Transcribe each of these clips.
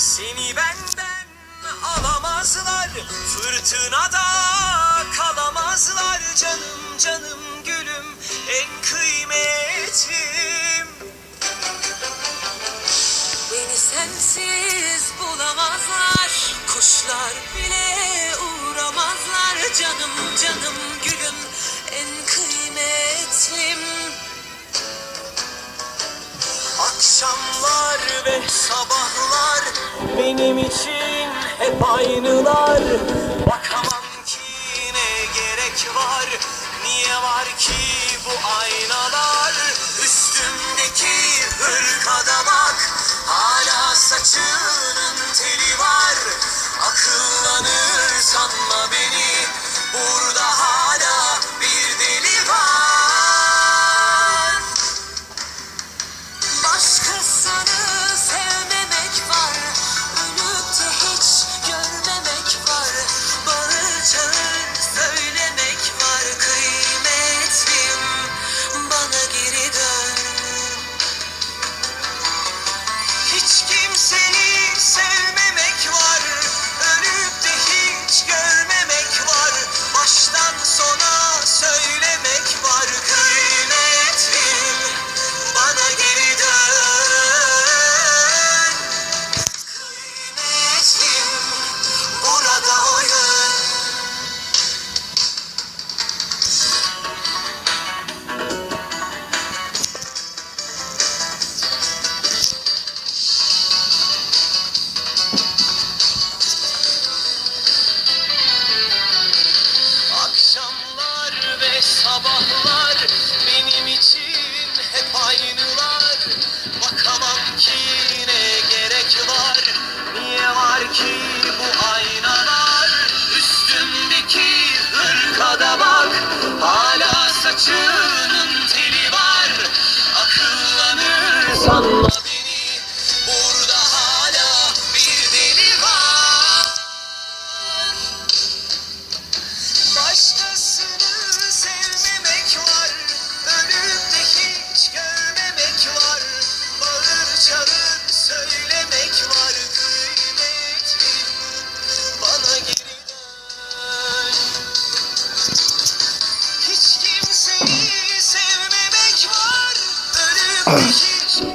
Seni benden alamazlar, fırtınada kalamazlar canım canım. akşamlar ve sabahlar benim için hep aynılar. Bakamam ki ne gerek var Niye var ki bu aynalar? Üstümdeki hırkada bak Hala saçım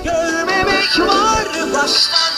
Görmemek var baştan